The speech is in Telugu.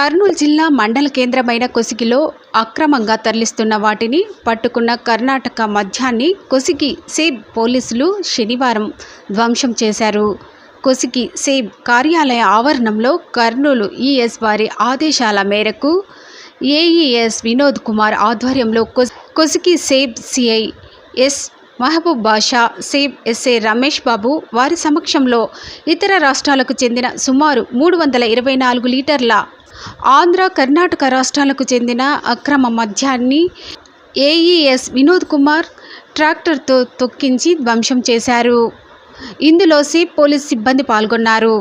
కర్నూలు జిల్లా మండల కేంద్రమైన కొసిగిలో అక్రమంగా తరలిస్తున్న వాటిని పట్టుకున్న కర్ణాటక మద్యాన్ని కొసిగి సేబ్ పోలీసులు శనివారం ధ్వంసం చేశారు. కొసిగి సేబ్ కార్యాలయ ఆవరణంలో కర్నూలు ఈఎస్ వారి ఆదేశాల మేరకు ఏఈఎస్ వినోద్ కుమార్ ఆధ్వర్యంలో కొస్- సేబ్ సిఐ ఎస్ మహబూబ్ బాషా సేబ్ ఎస్ఏ రమేష్ బాబు వారి సమక్షంలో ఇతర రాష్ట్రాలకు చెందిన సుమారు మూడు వందల ఇరవై నాలుగు లీటర్ల ఆంధ్ర కర్ణాటక రాష్ట్రాలకు చెందిన అక్రమ మద్యాన్ని ఏఈఎస్ వినోద్ కుమార్ ట్రాక్టర్తో తొక్కించి ధ్వంసం చేశారు. ఇందులో సేబ్ పోలీస్ సిబ్బంది పాల్గొన్నారు.